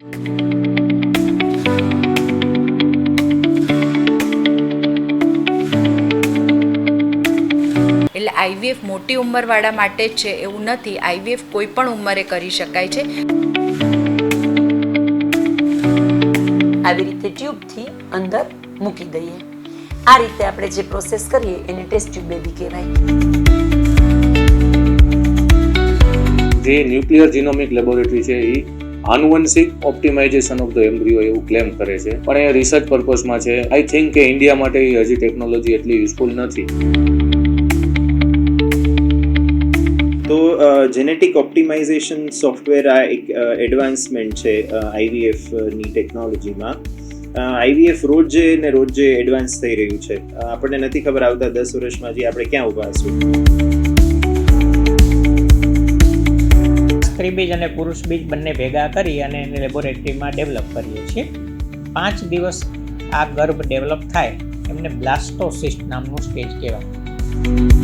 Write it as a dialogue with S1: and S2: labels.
S1: એટલે આઈવીએફ મોટી ઉંમરવાળા માટે જ છે એવું નથી. આઈવીએફ કોઈ પણ ઉંમરે કરી શકાય છે.
S2: આવી રીતે ટ્યુબથી અંદર મૂકી દઈએ. આ રીતે આપણે જે પ્રોસેસ કરીએ એને ટેસ્ટ ટ્યુબ બેબી કહેવાય.
S3: જે ન્યુક્લિયર જીનોમિક લેબોરેટરી છે એ આનુવંશિક ઓપ્ટિમાઇઝેશન ઓફ ધ એમ્બ્રિયો એવું ક્લેમ કરે છે. પણ એ રિસર્ચ પર્પઝમાં છે. આઈ થિંક કે ઇન્ડિયા માટે હજી ટેકનોલોજી એટલી યુઝફુલ નથી.
S4: તો જેનેટિક ઓપ્ટિમાઇઝેશન સોફ્ટવેર આ એક એડવાન્સમેન્ટ છે આઈવીએફની ટેકનોલોજીમાં આઈવીએફ રોજે ને રોજે એડવાન્સ થઈ રહ્યું છે. આપણને નથી ખબર આવતા દસ વર્ષમાં જે આપણે ક્યાં ઊભા હશું.
S5: સ્ત્રી બીજ અને પુરુષ બીજ બંને ભેગા કરી અને એને લેબોરેટરીમાં ડેવલપ કરીએ છીએ. પાંચ દિવસ આ ગર્ભ ડેવલપ થાય, એમને બ્લાસ્ટોસિસ્ટ નામનું સ્ટેજ કહેવાય.